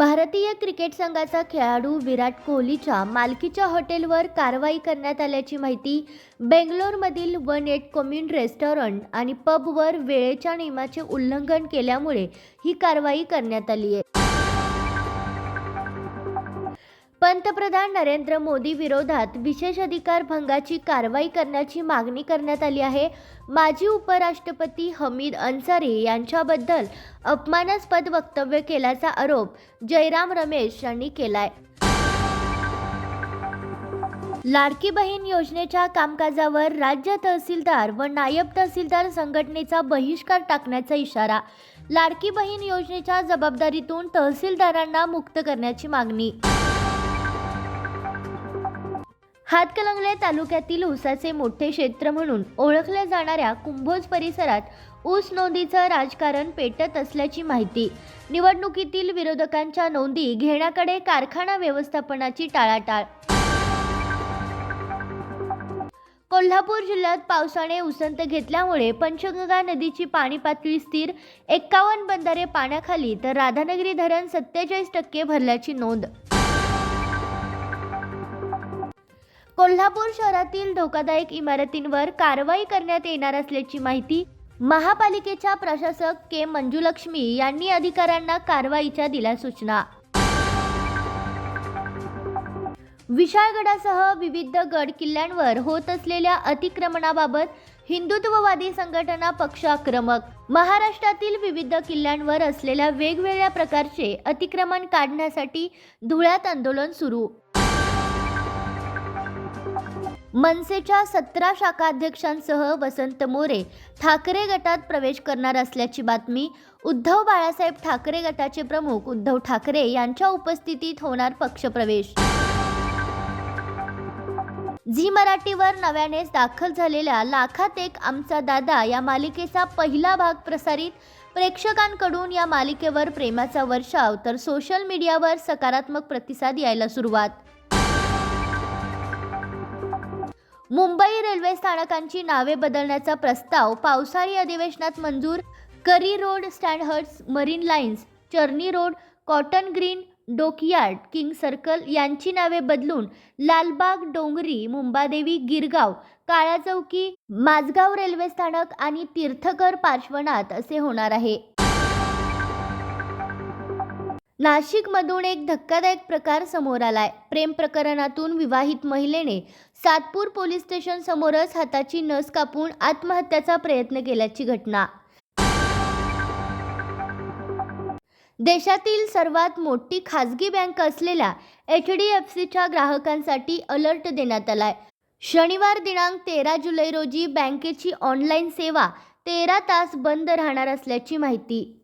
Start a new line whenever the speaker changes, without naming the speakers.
भारतीय क्रिकेट संघाचा खेळाडू विराट कोहलीच्या मालकीच्या हॉटेलवर कारवाई करण्यात आल्याची माहिती बेंगलोरमधील वन एट कम्युन रेस्टॉरंट आणि पबवर वेळेच्या नियमाचे उल्लंघन केल्यामुळे ही कारवाई करण्यात आली आहे. पंतप्रधान नरेंद्र मोदी विरोधात विशेष अधिकार भंगाची कारवाई करण्याची मागणी करण्यात आली आहे. माजी उपराष्ट्रपती हमीद अन्सारी यांच्याबद्दल अपमानास्पद वक्तव्य केल्याचा आरोप जयराम रमेश यांनी केलाय. लाडकी बहीण योजनेच्या कामकाजावर राज्य तहसीलदार व नायब तहसीलदार संघटनेचा बहिष्कार टाकण्याचा इशारा लाडकी बहीण योजनेच्या जबाबदारीतून तहसीलदारांना मुक्त करण्याची मागणी. हातकलंगले तालुक्यातील ऊसाचे मोठे क्षेत्र म्हणून ओळखल्या जाणाऱ्या कुंभोज परिसरात ऊस नोंदीचं राजकारण पेटत असल्याची माहिती. निवडणुकीतील विरोधकांच्या नोंदी घेण्याकडे कारखाना व्यवस्थापनाची टाळाटाळ. कोल्हापूर जिल्ह्यात पावसाने उसंत घेतल्यामुळे पंचगंगा नदीची पाणी पातळी स्थिर एक्कावन्न बंधारे पाण्याखाली तर राधानगरी धरण सत्तेचाळीस टक्के भरल्याची नोंद. कोल्हापूर शहरातील धोकादायक इमारतींवर कारवाई करण्यात येणार असल्याची माहिती महापालिकेच्या प्रशासक के मंजुलक्ष्मी यांनी अधिकाऱ्यांना कारवाईच्या दिल्या सूचना. विशाळगडासह विविध गड किल्ल्यांवर होत असलेल्या अतिक्रमणाबाबत हिंदुत्ववादी संघटना पक्ष आक्रमक. महाराष्ट्रातील विविध किल्ल्यांवर असलेल्या वेगवेगळ्या प्रकारचे अतिक्रमण काढण्यासाठी धुळ्यात आंदोलन सुरू. मनसेच्या सतरा शाखाध्यक्षांसह वसंत मोरे ठाकरे गटात प्रवेश करणार असल्याची बातमी उद्धव बाळासाहेब ठाकरे गटाचे प्रमुख उद्धव ठाकरे यांच्या उपस्थितीत होणार पक्षप्रवेश. झी मराठीवर नव्यानेच दाखल झालेल्या लाखात एक आमचा दादा या मालिकेचा पहिला भाग प्रसारित प्रेक्षकांकडून या मालिकेवर प्रेमाचा वर्षाव तर सोशल मीडियावर सकारात्मक प्रतिसाद यायला सुरुवात. मुंबई रेल्वे स्थानकांची नावे बदलण्याचा प्रस्ताव पावसाळी अधिवेशनात मंजूर Curry Road Sandhurst Marine Lines Charni Road Cotton Green Dockyard King Circle यांची नावे बदलून लालबाग डोंगरी मुंबादेवी गिरगाव काळा चौकी माझगाव रेल्वे स्थानक आणि तीर्थकर पार्श्वनाथ असे होणार आहे. नाशिकमधून एक धक्कादायक प्रकार समोर आलाय. प्रेम प्रकरणातून विवाहित महिलेने सातपूर पोलीस स्टेशन समोरच हाताची नस कापून आत्महत्याचा प्रयत्न केल्याची घटना. देशातील सर्वात मोठी खाजगी बँक असलेल्या एच डी एफ सीच्या ग्राहकांसाठी अलर्ट देण्यात आलाय. शनिवार दिनांक तेरा जुलै रोजी बँकेची ऑनलाईन सेवा तेरा तास बंद राहणार असल्याची माहिती